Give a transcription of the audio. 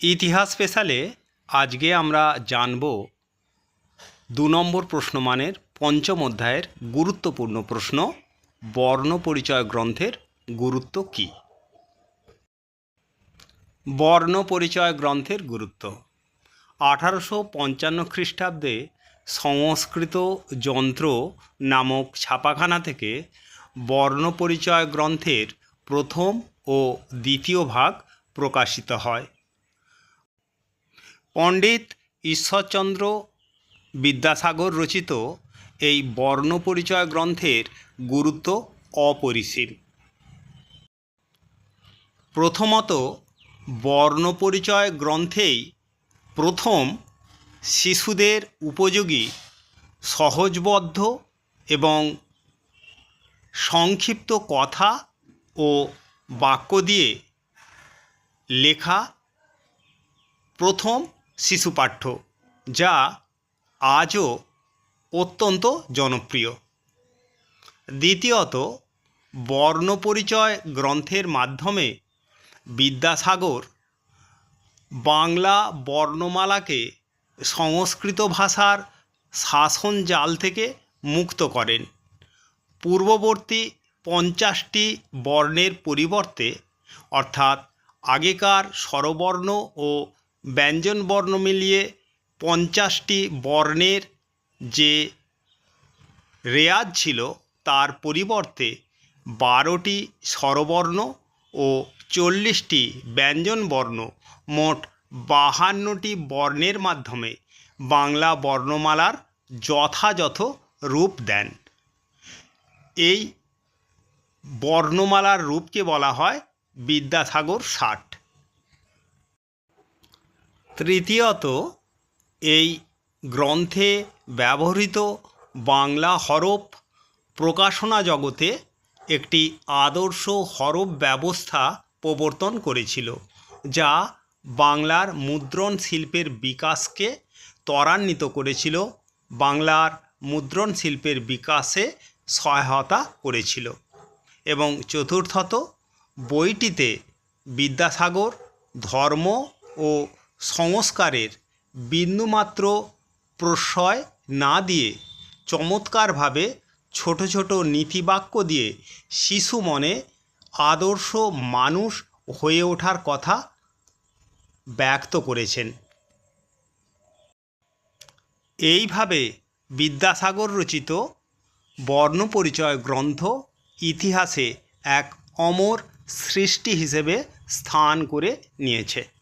ইতিহাস স্পেশালে আজকে আমরা জানব দু নম্বর প্রশ্নমানের পঞ্চম অধ্যায়ের গুরুত্বপূর্ণ প্রশ্ন, বর্ণ পরিচয় গ্রন্থের গুরুত্ব কী? বর্ণ পরিচয় গ্রন্থের গুরুত্ব। আঠারোশো পঞ্চান্ন খ্রিস্টাব্দে সংস্কৃত যন্ত্র নামক ছাপাখানা থেকে বর্ণ পরিচয় গ্রন্থের প্রথম ও দ্বিতীয় ভাগ প্রকাশিত হয়। পণ্ডিত ঈশ্বরচন্দ্র বিদ্যাসাগর রচিত এই বর্ণ পরিচয় গ্রন্থের গুরুত্ব অপরিসীম। প্রথমত বর্ণ পরিচয় গ্রন্থেই প্রথম শিশুদের উপযোগী, সহজবদ্ধ এবং সংক্ষিপ্ত কথা ও বাক্য দিয়ে লেখা প্রথম শিশুপাঠ্য যা আজও অত্যন্ত জনপ্রিয়। দ্বিতীয়ত, বর্ণপরিচয় গ্রন্থের মাধ্যমে বিদ্যাসাগর বাংলা বর্ণমালাকে সংস্কৃত ভাষার শাসন জাল থেকে মুক্ত করেন। পূর্ববর্তী পঞ্চাশটি বর্ণের পরিবর্তে, অর্থাৎ আগেকার স্বরবর্ণ ও ব্যঞ্জনবর্ণ মিলিয়ে পঞ্চাশটি বর্ণের যে রেয়াজ ছিল, তার পরিবর্তে বারোটি স্বরবর্ণ ও চল্লিশটি ব্যঞ্জনবর্ণ মোট বাহান্নটি বর্ণের মাধ্যমে বাংলা বর্ণমালার যথাযথ রূপ দেন। এই বর্ণমালার রূপকে বলা হয় বিদ্যাসাগর ষাট। তৃতীয়ত, এই গ্রন্থে ব্যবহৃত বাংলা হরফ প্রকাশনা জগতে একটি আদর্শ হরফ ব্যবস্থা প্রবর্তন করেছিল, যা বাংলার মুদ্রণ শিল্পের বিকাশকে ত্বরান্বিত করেছিল, বাংলার মুদ্রণ শিল্পের বিকাশে সহায়তা করেছিল। এবং চতুর্থত, বইটিতে বিদ্যাসাগর, ধর্ম ও সংস্কারের বিন্দুমাত্র প্রশ্রয় না দিয়ে চমৎকারভাবে ছোট ছোট নীতিবাক্য দিয়ে শিশু মনে আদর্শ মানুষ হয়ে ওঠার কথা ব্যক্ত করেছেন। এইভাবে বিদ্যাসাগর রচিত বর্ণপরিচয় গ্রন্থ ইতিহাসে এক অমর সৃষ্টি হিসেবে স্থান করে নিয়েছে।